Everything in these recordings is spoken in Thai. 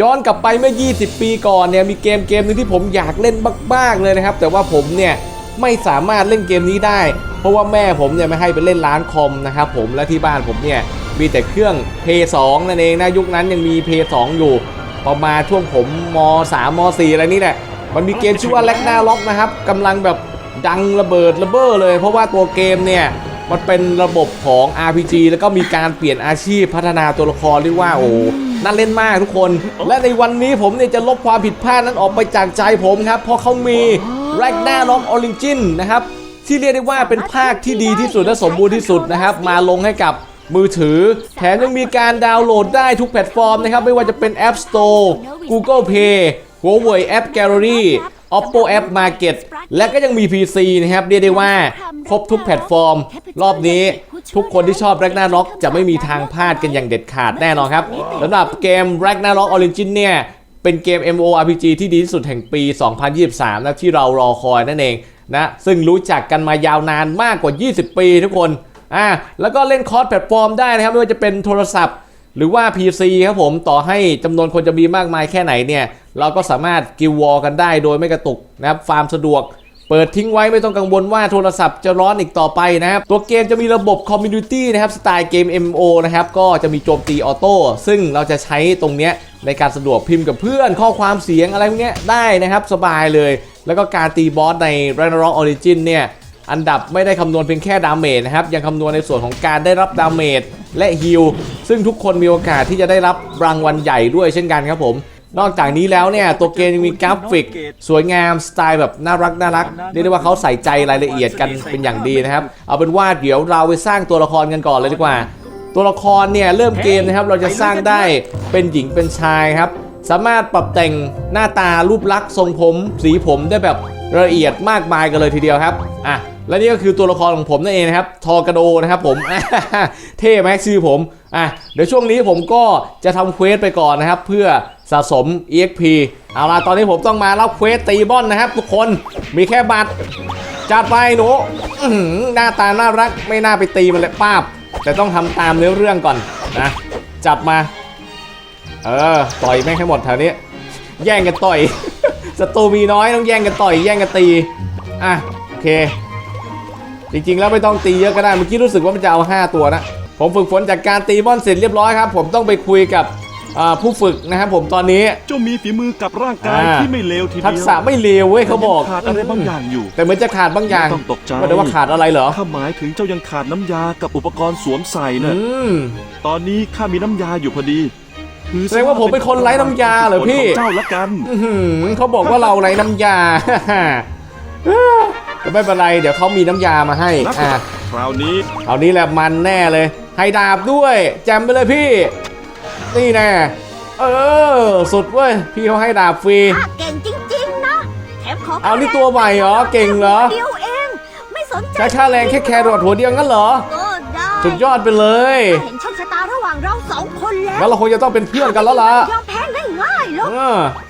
ย้อนกลับไปเมื่อ 20 ปีก่อนเนี่ยมีเกมเกมหนึงที่ผมอยากเล่นมากๆเลยนะครับ แต่ว่าผมเนี่ยไม่สามารถเล่นเกมนี้ได้ เพราะว่าแม่ผมเนี่ยไม่ให้ไปเล่นร้านคอมนะครับผมและที่บ้านผมเนี่ยมีแต่เครื่อง p 2นั่นเองนะยุคนั้นยังมี p 2อยู่ ประมาณช่วงผมม 3ม 4 อะไรนี่แหละมันมีเกมชื่อว่าแล็กนาล็อกนะครับกำลังแบบดังระเบิดระเบ้อเลย เพราะว่าตัวเกมเนี่ยมันเป็นระบบของ RPG แล้วก็มีการเปลี่ยนอาชีพพัฒนาตัวละครเรียกว่าโอ้ น่าเล่นมากทุกคน และในวันนี้ผมเนี่ยจะลบความผิดพลาดนั้นออกไปจากใจผมครับ เพราะเขามี Ragnarok Origin นะครับที่เรียกได้ว่าเป็นภาคที่ดีที่สุดและสมบูรณ์ที่สุดนะครับ มาลงให้กับมือถือ แถมยังมีการดาวน์โหลดได้ทุกแพลตฟอร์มนะครับ ไม่ว่าจะเป็น App Store Google Play Huawei App Gallery Oppo App Market และก็ยังมี PC นะครับเรียกได้ว่าครบทุกแพลตฟอร์ม รอบนี้ทุกคนที่ชอบ Ragnarok จะไม่มีทางพลาดกันอย่างเด็ดขาดแน่นอนครับสำหรับเกม Ragnarok Origin เนี่ยเป็นเกม MMORPG ที่ดีที่สุดแห่งปี 2023 นะที่เรารอคอยนั่นเองนะซึ่งรู้จักกันมายาวนานมากกว่า 20 ปีทุกคนอ่าแล้วก็เล่นคอร์สแพลตฟอร์มได้นะครับไม่ว่าจะเป็นโทรศัพท์ หรือว่า PC ครับผมต่อให้จำนวนคนจะมีมากมายแค่ไหนเนี่ย เราก็สามารถกิลวอลกันได้โดยไม่กระตุกนะครับฟาร์มสะดวก เปิดทิ้งไว้ไม่ต้องกังวลว่าโทรศัพท์จะร้อนอีกต่อไปนะครับ ตัวเกมจะมีระบบคอมมูนิตี้นะครับ สไตล์เกม MMO นะครับ ก็จะมีโจมตีออโต้ซึ่งเราจะใช้ตรงเนี้ยในการสะดวกพิมพ์กับเพื่อนข้อความเสียงอะไรพวกเนี้ยได้นะครับ สบายเลย แล้วก็การตีบอสใน Ragnarok Origin เนี่ย อันดับไม่ได้คำนวณเพียงแค่ดาเมจนะครับ ยังคำนวณในส่วนของการได้รับดาเมจและฮิลซึ่งทุกคนมีโอกาสที่จะได้รับรางวัลใหญ่ด้วยเช่นกันครับผม นอกจากนี้แล้วเนี่ย ตัวเกมยังมีกราฟิก สวยงามสไตล์แบบน่ารักน่ารักเรียกได้ว่าเขาใส่ใจรายละเอียดกันเป็นอย่างดีนะครับ เอาเป็นว่าเดี๋ยวเราไปสร้างตัวละครกันก่อนเลยดีกว่า ตัวละครเนี่ยเริ่มเกมนะครับเราจะสร้างได้เป็นหญิงเป็นชายครับสามารถปรับแต่งหน้าตารูปลักษณ์ทรงผม สีผมได้แบบละเอียดมากมายกันเลยทีเดียวครับ อะ และนี่ก็คือตัวละครของผมนั่นเองนะครับ ทอกระโดนะครับผมเท่ไหมชื่อผมอะเดี๋ยวช่วงนี้ผมก็จะทำเควสไปก่อนนะครับ เพื่อสะสม EXP เอาล่ะตอนนี้ผมต้องมารับเควสตีบอนนะครับ ทุกคนมีแค่บัตรจัดไปหนูอื้อหือหน้าตาน่ารักไม่น่าไปตีมันเลยป้าบ แต่ต้องทำตามเนื้อเรื่องก่อนนะ จับมา เออ ต่อยแม่งให้หมดแถวนี้ แย่งกันต่อยศัตรูมีน้อยต้องแย่งกันต่อย แย่งกันตี อะ โอเค จริง ๆ แล้วไม่ต้องตีเยอะก็ได้ เมื่อกี้รู้สึกว่ามันจะเอา 5 ตัวนะ ผมฝึกฝนจากการตีบอลเสร็จเรียบร้อยครับ ผมต้องไปคุยกับอ่าผู้ฝึกนะครับผมตอนนี้ เจ้ามีฝีมือกับร่างกายอ่าที่ไม่เลวทีเดียว ทักษะไม่เลวเว้ยเขาบอกขาดอะไรบางอย่างอยู่ แต่เหมือนจะขาดบางอย่างไม่ต้องตกใจว่าแต่ว่าขาดอะไรเหรอ ข้าหมายถึงเจ้ายังขาดน้ำยากับอุปกรณ์สวมใส่น่ะอืมตอนนี้ข้ามีน้ำยาอยู่พอดีถือแสดงว่าผมเป็นคนไร้น้ำยาเหรอพี่ของเจ้าละกันอื้อหือเขาบอกว่าเราไรน้ำยา แต่ไม่เป็นไร เดี๋ยวเขามีน้ำยามาให้นับอะคราวนี้เอานี้แหละมันแน่เลย ให้ดาบด้วยแจมไปเลยพี่ นี่แน่เออ สุดเว้ย พี่เขาให้ดาบฟรี ข้าเก่งจริงๆนะแถมขอเอานี่ตัวใหม่เหรอเก่งเหรอ เดียวเอง ไม่สนใจใช้ค่าแรงแค่แครอทหัวเดียวงั้นเหรอ ก็ได้สุดยอดไปเลย ข้าเห็นโชคชะตาระหว่างเราสองคนแล้วงั้นเราคงจะต้องเป็นเพื่อนกันแล้วล่ะ ยอมแพ้ง่ายๆหรอก เออไว้เจ้า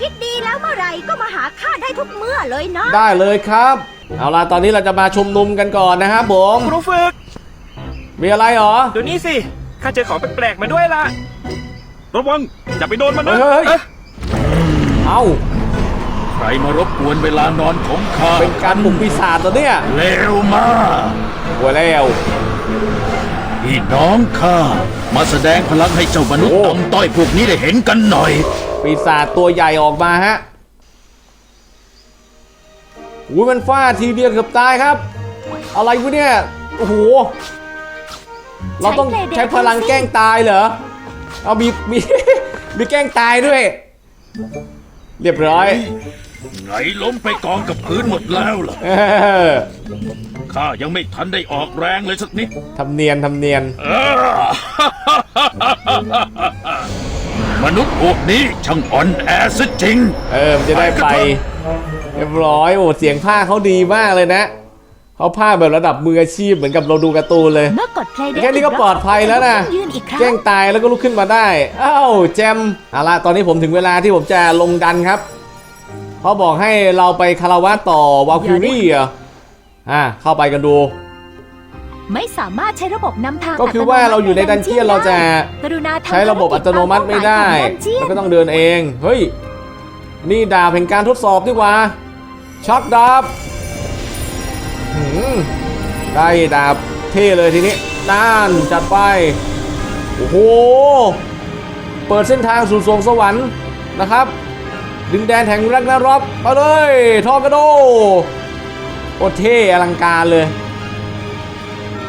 คิดดีแล้วเมื่อไหร่ก็มาหาข้าได้ทุกเมื่อเลยนะ ได้เลยครับ เอาล่ะตอนนี้เราจะมาชุมนุมกันก่อนนะครับผมครูฝึก มีอะไรเหรอเดี๋ยวนี้สิข้าเจอของแปลกๆมาด้วยล่ะ ระวังอย่าไปโดนมันเฮ้นะยเฮ้ยเฮ้ย เอาใครมารบกวนเวลานอนของข้าเป็นการปลุกปีศาจตัวเนี้ยเร็วมากหัวแล้ว พี่น้องข้ามาแสดงพลังให้เจ้ามนุษย์โอ้ ต่ำต้อยพวกนี้ได้เห็นกันหน่อย ปีศาจตัวใหญ่ออกมาฮะอุ้ยมันฟาดทีเดียวเกือบตายครับ อะไรวะเนี่ย โอ้โห เราต้องใช้พลังแกล้งตายเหรอ เอามีมีมีแกล้งตายด้วย เรียบร้อย ไหนล้มไปกองกับพื้นหมดแล้วล่ะเออข้ายังไม่ทันได้ออกแรงเลยสักนิด ทำเนียนทำเนียนเออ มนุษย์พวกนี้ช่างอ่อนแอซะจริง เออมันจะได้ไป เรียบร้อยโอ้เสียงภาคเขาดีมากเลยนะเขาภาคแบบระดับมืออาชีพเหมือนกับเราดูการ์ตูนเลย เมื่อกดเพลย์แค่นี้ก็ปลอดภัยแล้วนะยืนอีกครั้แกล้งงตายแล้วก็ลุกขึ้นมาได้อ้าวแจมเอาล่ะตอนนี้ผมถึงเวลาที่ผมจะลงดันครับเขาบอกให้เราไปคาราวะต่อวาคิรี่เหรออะเข้าไปกันดู ไม่สามารถใช้ระบบนำทางก็คือว่าเราอยู่ในดันเจียนเราจะกรุณาทำใช้ระบบอัตโนมัติไม่ได้ภารกิจตามเป้าหมายของดันเจียมันนก็ต้องเดินเอง เฮ้ย นี่ดาบแห่งการทดสอบดีกว่าช็อกดาบหืมได้ดาบเท่เลยทีนี้น่านจัดไป โอ้โห เปิดเส้นทางสู่สวงสวรรค์นะครับ ดินแดนแห่งรักนารอบมาเลย ทอกระโดโอเท่อลังการเลย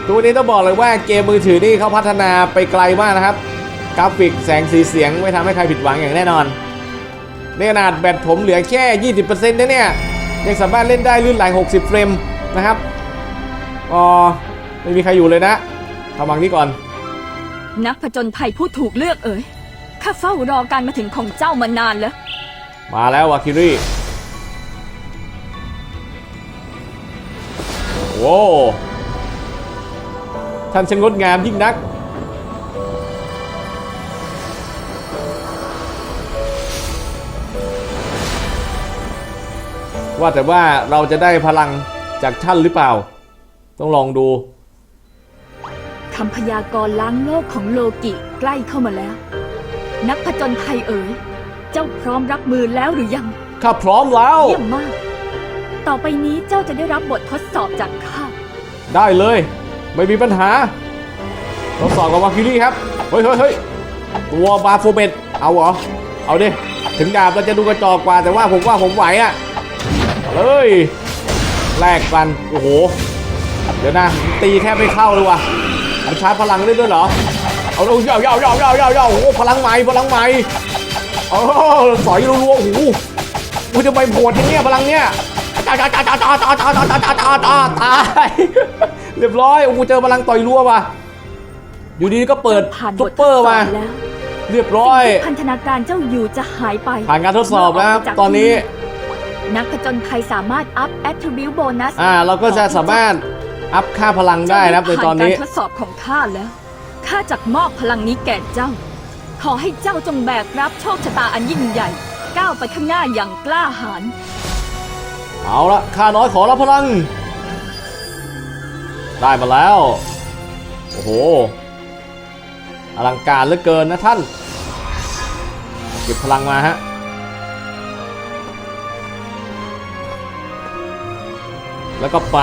ตัวนี้ต้องบอกเลยว่าเกมมือถือนี่เขาพัฒนาไปไกลมากนะครับ กราฟิกแสงสีเสียงไม่ทำให้ใครผิดหวังอย่างแน่นอนในขนาดแบตผมเหลือแค่ 20%นะเนี่ยยังสามารถเล่นได้ลื่นไหล 60 เฟรมนะครับอ๋อไม่มีใครอยู่เลยนะทำวังนี้ก่อน นักผจญภัยผู้ถูกเลือกเอ๋ยข้าเฝ้ารอการมาถึงของเจ้ามานานแล้ว มาแล้ววาคิรีโว้ ท่านช่างงดงามยิ่งนัก ว่าแต่ว่าเราจะได้พลังจากท่านหรือเปล่า ต้องลองดูคำพยากรณ์ล้างโลกของโลกิใกล้เข้ามาแล้ว นักผจญภัยเอ๋ย เจ้าพร้อมรับมือแล้วหรือยัง ข้าพร้อมแล้ว เยี่ยมมาก ต่อไปนี้เจ้าจะได้รับบททดสอบจากข้า ได้เลย ไม่มีปัญหาทดสอบกับวาคิรีครับ เฮ้ยเฮ้ยเฮ้ยตัวบาโฟเมตเอาเหรอ เอาดิ ถึงดาบเราจะดูกระจอกกว่าแต่ว่าผมว่าผมไหวอะ่ะเลยแลกกัน โอ้โห เดี๋ยวนะ ตีแทบไม่เข้าเลยว่ะมันชาร์จพลังได้ด้วยเหรอ เอาเอาเอาเอาเอาเอาเอาเอาโอ้พลังใหม่พลังใหม่โอ้สอยรัวๆโอ้โหอุ้ยทำไมโหดอย่างเงี้ยพลังเนี้ยตายตายตายตายตายตายตายตายตาย ตายตายตายเรียบร้อยโอ้โหเจอพลังต่อยรัวว่ะอยู่ดีๆก็เปิดผ่านบซุปททเปดอร์สอมาบแล้วเรียบร้อยสิ่งที่พันธนาการเจ้าอยู่จะหายไป ผ่านการทดสอบแล้วครับตอนนี้ นักผจญภัยสามารถอัพ attribute bonus อ่าเราก็จะสามารถอัพค่าพลังได้นะครับในตอนนี้เจ้าได้ผ่านการทดสอบของข้าแล้วข้าจักมอบพลังนี้แก่เจ้า ขอให้เจ้าจงแบกรับโชคชะตาอันยิ่งใหญ่ ก้าวไปข้างหน้าอย่างกล้าหาญเอาละข้าน้อยขอรับพลัง ได้มาแล้ว โอ้โห อลังการเหลือเกินนะท่าน เก็บพลังมาฮะ แล้วก็ไป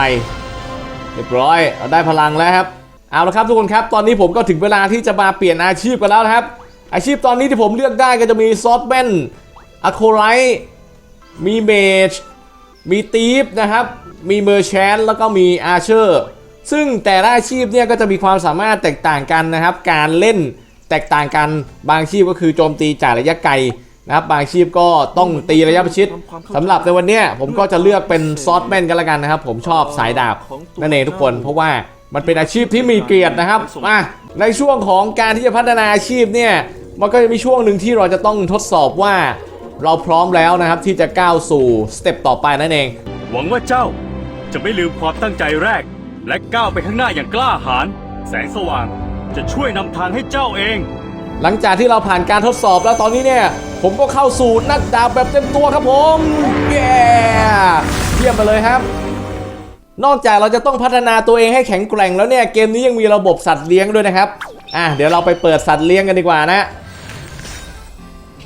เรียบร้อยเราได้พลังแล้วครับ เอาละครับทุกคนครับ ตอนนี้ผมก็ถึงเวลาที่จะมาเปลี่ยนอาชีพกันแล้วนะครับ อาชีพตอนนี้ที่ผมเลือกได้ก็จะมีซอฟแมนอะโคไรมีเมจ มีตีฟนะครับ มีเมอร์แชนแล้วก็มีอาร์เชอร์ ซึ่งแต่ละอาชีพเนี่ยก็จะมีความสามารถแตกต่างกันนะครับ การเล่นแตกต่างกันบางอาชีพก็คือโจมตีจากระยะไกลนะครับบางอาชีพก็ต้องตีระยะประชิดสำหรับในวันนี้ผมก็จะเลือกเป็นซอสแมนกันละกันนะครับ ผมชอบสายดาบนั่นเองทุกคน เพราะว่ามันเป็นอาชีพที่มีเกียรตินะครับมาในช่วงของการที่จะพัฒนาอาชีพเนี่ยมันก็จะมีช่วงหนึ่งที่เราจะต้องทดสอบว่า เราพร้อมแล้วนะครับที่จะก้าวสู่สเต็ปต่อไปนั่นเอง หวังว่าเจ้าจะไม่ลืมความตั้งใจแรก และก้าวไปข้างหน้าอย่างกล้าหาญแสงสว่างจะช่วยนำทางให้เจ้าเอง หลังจากที่เราผ่านการทดสอบแล้วตอนนี้เนี่ย ผมก็เข้าสู่นักดาบแบบเต็มตัวครับผมเย้เยี่ยมไปเลยครับ นอกจากเราจะต้องพัฒนาตัวเองให้แข็งแกร่งแล้วเนี่ยเกมนี้ยังมีระบบสัตว์เลี้ยงด้วยนะครับอะเดี๋ยวเราไปเปิดสัตว์เลี้ยงกันดีกว่านะ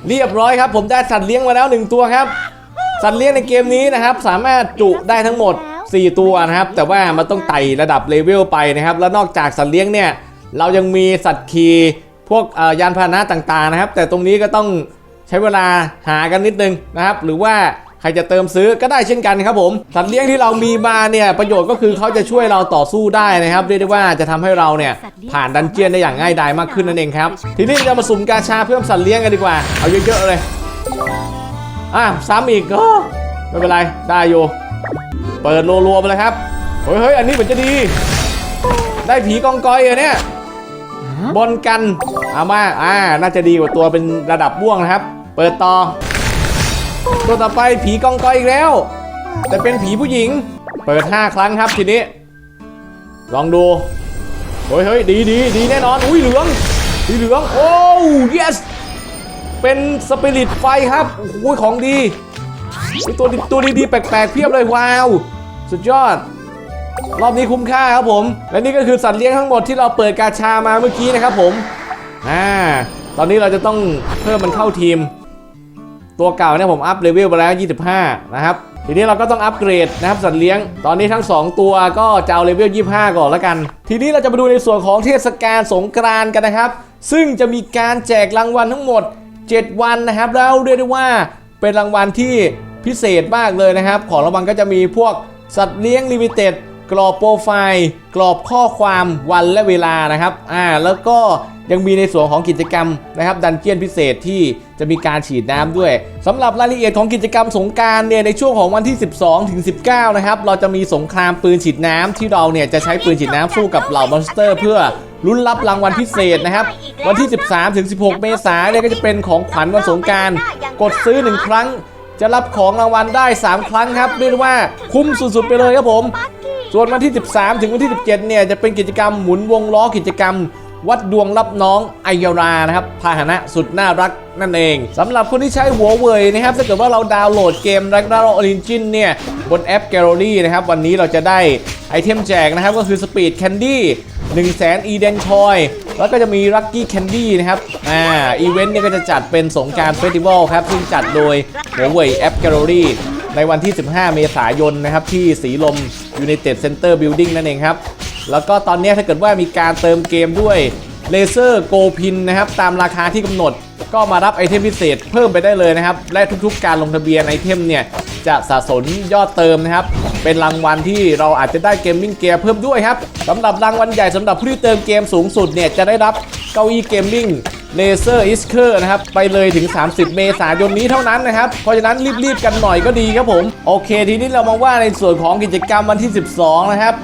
เรียบร้อยครับ ผมได้สัตว์เลี้ยงมาแล้วหนึ่งตัวครับ สัตว์เลี้ยงในเกมนี้นะครับ สามารถจุได้ทั้งหมด 4 ตัวนะครับ แต่ว่ามันต้องไต่ระดับเลเวลไปนะครับ แล้วนอกจากสัตว์เลี้ยงเนี่ย เรายังมีสัตว์ขี่พวกยานพาหนะต่างๆนะครับ แต่ตรงนี้ก็ต้องใช้เวลาหากันนิดนึงนะครับ หรือว่าใครจะเติมซื้อก็ได้เช่นกันครับผมสัตว์เลี้ยงที่เรามีมาเนี่ยประโยชน์ก็คือเขาจะช่วยเราต่อสู้ได้นะครับเรียกได้ว่าจะทำให้เราเนี่ยผ่านดันเจียนได้อย่างง่ายดายมากขึ้นนั่นเองครับทีนี้เรามาสุ่มกาชาเพิ่มสัตว์เลี้ยงกันดีกว่าเอาเยอะๆเลยอะซ้ำอีกก็ไม่เป็นไรได้อยู่ เปิดรัวๆไปเลยครับ เฮ้ยเฮ้ยอันนี้เหมือนจะดี ได้ผีกองกอยอะเนี่ย บนกันเอามาอ่า น่าจะดีกว่าตัวเป็นระดับม่วงนะครับ เปิดต่อ ตัวต่อไปผีกองกอยอีกแล้ว แต่เป็นผีผู้หญิง เปิด 5 ครั้งครับทีนี้ ลองดู เฮ้ยเฮ้ยดีดีดีแน่นอน อุ้ยเหลืองสีเหลือง โอ้ yes เป็นสปิริตไฟครับโอ้โหของดีมีตัวดีตัวดีๆ แปลกๆ เพียบเลย ว้าว สุดยอด รอบนี้คุ้มค่าครับผม และนี่ก็คือสัตว์เลี้ยงทั้งหมดที่เราเปิดกาชามาเมื่อกี้นะครับผมอ่าตอนนี้เราจะต้องเพิ่มมันเข้าทีม ตัวเก่าเนี่ยผมอัพเลเวลไปแล้ว 25 นะครับ ทีนี้เราก็ต้องอัปเกรดนะครับสัตว์เลี้ยง ตอนนี้ทั้ง 2 ตัวก็จะเอาเลเวล 25 ก่อนแล้วกัน ทีนี้เราจะมาดูในส่วนของเทศกาลสงกรานต์กันนะครับ ซึ่งจะมีการแจกรางวัลทั้งหมด 7 วันนะครับ แล้วเรียกได้ว่าเป็นรางวัลที่พิเศษมากเลยนะครับ ของรางวัลก็จะมีพวก สัตว์เลี้ยงลิมิเต็ดกรอบโปรไฟล์กรอบข้อความวันและเวลานะครับอ่าแล้วก็ยังมีในส่วนของกิจกรรมนะครับดันเจียนพิเศษที่จะมีการฉีดน้ำด้วยสำหรับรายละเอียดของกิจกรรมสงการเนี่ยในช่วงของวันที่ 12ถึง19 นะครับ เราจะมีสงครามปืนฉีดน้ำที่เราเนี่ยจะใช้ปืนฉีดน้ำสู้กับเหล่ามอนสเตอร์ เพื่อลุ้นรับรางวัลพิเศษนะครับ วันที่ 13ถึง16 เมษายนเนี่ยก็จะเป็นของขวัญวันสงการ กดซื้อ 1 ครั้ง จะรับของรางวัลได้ 3 ครั้งครับเรียกว่าคุ้มสุดๆไปเลยครับผม ส่วนวันที่ 13 ถึงวันที่ 17 เนี่ยจะเป็นกิจกรรมหมุนวงล้อกิจกรรม วัดดวงรับน้องไอยารานะครับพาหนะสุดน่ารักนั่นเองสำหรับคนที่ใช้หัวเว่ยนะครับถ้าเกิดว่าเราดาวน์โหลดเกม Ragnarok Origin เนี่ยบนแอป Gallery นะครับวันนี้เราจะได้ไอเทมแจกนะครับก็คือ Speed Candy 1 0 0 0 0แ Eden Coin แล้วก็จะมี Lucky Candy นะครับ อ่า อีเวนต์เนี่ยก็จะจัดเป็นสงการเฟสติวัลครับ ซึ่งจัดโดยหัวเว่ยแอป Gallery ในวันที่ 15 เมษายนนะครับ ที่สีลม United Center Building นั่นเองครับ แล้วก็ตอนนี้ถ้าเกิดว่ามีการเติมเกมด้วยเลเซอร์โกพินนะครับ ตามราคาที่กำหนด ก็มารับไอเทมพิเศษเพิ่มไปได้เลยนะครับ และทุกๆ การลงทะเบียนไอเทมเนี่ยจะสะสมยอดเติมนะครับ เป็นรางวัลที่เราอาจจะได้เกมมิ่งเกียร์เพิ่มด้วยครับสำหรับรางวัลใหญ่สำหรับผู้ที่เติมเกมสูงสุดเนี่ยจะได้รับเก้าอี้เกมมิ่งเลเซอร์อิสเคอร์นะครับ ไปเลยถึง 30 เมษายนนี้เท่านั้นนะครับ เพราะฉะนั้นรีบๆกันหน่อยก็ดีครับผม โอเค ทีนี้เรามาว่าในส่วนของกิจกรรมวันที่ 12 นะครับ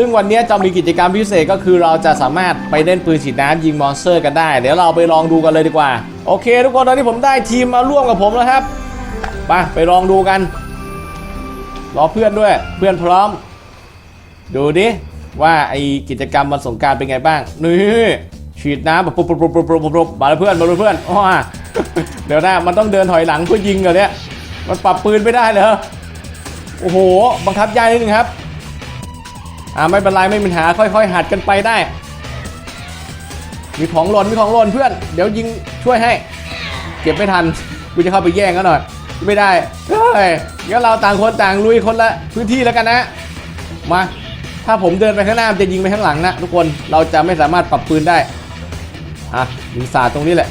ซึ่งวันนี้จะมีกิจกรรมพิเศษก็คือเราจะสามารถไปเล่นปืนฉีดน้ำยิงมอนสเตอร์กันได้ เดี๋ยวเราไปลองดูกันเลยดีกว่า โอเค ทุกคนตอนนี้ผมได้ทีมมาร่วมกับผมแล้วครับไปไปลองดูกัน รอเพื่อนด้วย เพื่อนพร้อม ดูดิว่าไอกิจกรรมวันสงการเป็นไงบ้างนี่ฉีดน้ำแบบปุ๊บปุ๊บปุ๊บปุ๊บปุ๊บปุ๊บมาแล้วเพื่อนมาแล้วเพื่อนอ้อเดี๋ยวนะมันต้องเดินถอยหลังเพื่อยิงเหรอเนี่ยมันปรับปืนไม่ได้เหรอโอ้โห บังคับยากนิดนึงครับ อ่าไม่เป็นไรไม่มีปัญหาค่อย ๆ หัดกันไปได้ มีของหล่นมีของหล่นเพื่อน เดี๋ยวยิงช่วยให้ เก็บไม่ทันกูจะเข้าไปแย่งกันหน่อย ไม่ได้เฮ้ยงั้นเราต่างคนต่างลุยคนละพื้นที่แล้วกันนะ มา ถ้าผมเดินไปข้างหน้าจะยิงไปข้างหลังนะทุกคนเราจะไม่สามารถปรับปืนได้อะยิงสาดตรงนี้แหละ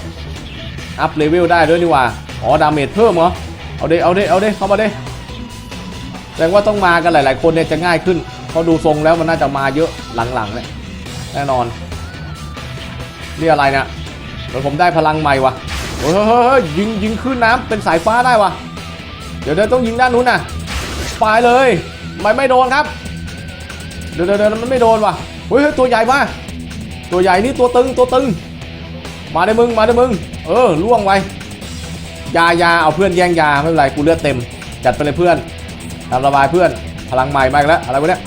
อัพเลเวลได้ด้วยนี่ว่าอ๋อดาเมจเพิ่มเหรอเอาเด้เอาเด้เอาเด้เข้ามาเด้แสดงว่าต้องมากันหลาย ๆ คนเนี่ยจะง่ายขึ้น ราะดูทรงแล้วมันน่าจะมาเยอะหลังๆเนี่ยแน่นอนนี่อะไรเนี่ยเดี๋ยวผมได้พลังใหม่วะเฮ้ยยิงยิงขึ้นน้ำเป็นสายฟ้าได้วะเดี๋ยวเดี๋ยวต้องยิงด้านนู้นน่ะไปเลยไม่ไม่โดนครับ เดี๋ยวเดี๋ยวเดี๋ยวมันไม่โดนวะเฮ้ยเฮ้ยตัวใหญ่มาตัวใหญ่นี่ตัวตึงตัวตึง มาได้มึงมาได้มึง เออล่วงไว้ยายาเอาเพื่อนแย่งยาไม่เป็นไรกูเลือดเต็ม จัดไปเลยเพื่อนตามระบายเพื่อนพลังใหม่มาอีกแล้วอะไรวะเนี่ย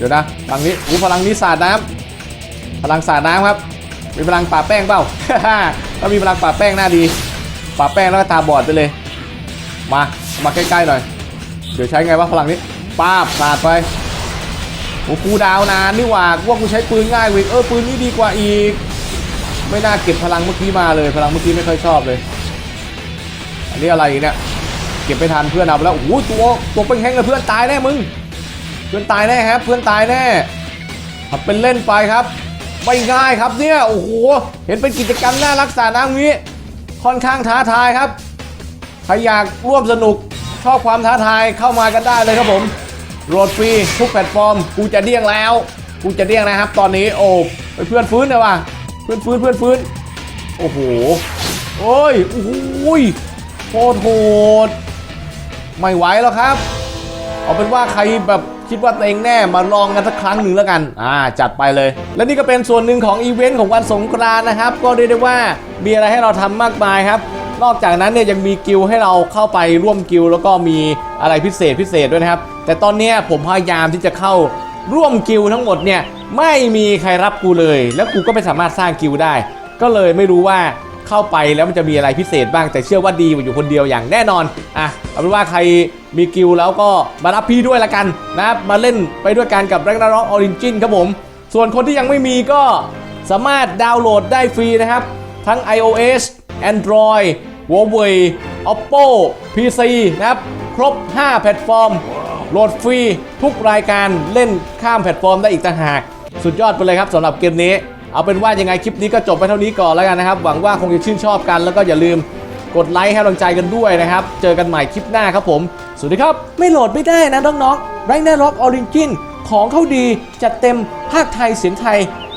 เดี๋ยวนะพลังนี้อู้พลังนี้สาดน้ำพลังสาดน้ำครับ มีพลังป่าแป้งเปล่าถ้ามีพลังป่าแป้งน่าดีป่าแป้งแล้วก็ตาบอดไปเลย มามาใกล้ๆหน่อย เดี๋ยวใช้ไงวะพลังนี้ป้าบสาดไปโอ้กูดาวนานนี่หว่ากูว่ากูใช้ปืนง่ายเว้ยเออปืนนี้ดีกว่าอีก ไม่น่าเก็บพลังเมื่อกี้มาเลย พลังเมื่อกี้ไม่ค่อยชอบเลย อันนี้อะไรเนี่ยเก็บไม่ทันเพื่อนเอาไปแล้วโอ้โหตัวตัวเป็นแห้งเลยเพื่อนตายแน่มึง เพื่อนตายแน่ครับ เพื่อนตายแน่ทำเป็นเล่นไปครับ ไม่ง่ายครับเนี่ย โอ้โห เห็นเป็นกิจกรรมน่ารักษาน้ำนี้ ค่อนข้างท้าทายครับ ใครอยากร่วมสนุก ชอบความท้าทายเข้ามากันได้เลยครับผม โหลดฟรีทุกแพลตฟอร์ม กูจะเดี้ยงแล้ว กูจะเดี้ยงนะครับ ตอนนี้ โอ้เพื่อนฟื้นเลยว่ะ เพื่อนฟื้นเพื่อนฟื้น โอ้โห โอ้ย โอ้โหยโคตรโหด ไม่ไหวแล้วครับ เอาเป็นว่าใครแบบ คิดว่าตัวเองแน่มาลองกันสักครั้งหนึ่งแล้วกัน อ่า จัดไปเลย และนี่ก็เป็นส่วนหนึ่งของอีเวนต์ของวันสงกรานนะครับ ก็เรียกได้ว่ามีอะไรให้เราทำมากมายครับ นอกจากนั้นเนี่ยยังมีกิลให้เราเข้าไปร่วมกิลแล้วก็มีอะไรพิเศษพิเศษด้วยนะครับ แต่ตอนนี้ผมพยายามที่จะเข้าร่วมกิลทั้งหมดเนี่ยไม่มีใครรับกูเลย แล้วกูก็ไม่สามารถสร้างกิลได้ ก็เลยไม่รู้ว่า เข้าไปแล้วมันจะมีอะไรพิเศษบ้างแต่เชื่อว่าดีกว่าอยู่คนเดียวอย่างแน่นอนอะเอาเป็นว่าใครมีกิลแล้วก็มารับพี่ด้วยละกันนะครับมาเล่นไปด้วยกันกับ Ragnarok Origin ครับผม ส่วนคนที่ยังไม่มีก็สามารถดาวน์โหลดได้ฟรีนะครับ ทั้ง iOS Android Huawei Oppo PC นะครับ ครบ 5 แพลตฟอร์ม โหลดฟรีทุกรายการเล่นข้ามแพลตฟอร์มได้อีกต่างหาก สุดยอดไปเลยครับสำหรับเกมนี้ เอาเป็นว่ายังไงคลิปนี้ก็จบไปเท่านี้ก่อนแล้วกันนะครับ หวังว่าคงจะชื่นชอบกันแล้วก็อย่าลืมกดไลค์ให้กำลังใจกันด้วยนะครับ เจอกันใหม่คลิปหน้าครับผม สวัสดีครับ ไม่โหลดไม่ได้นะน้องๆ Ragnarok Origin ของเขาดีจัดเต็มภาคไทยเสียงไทย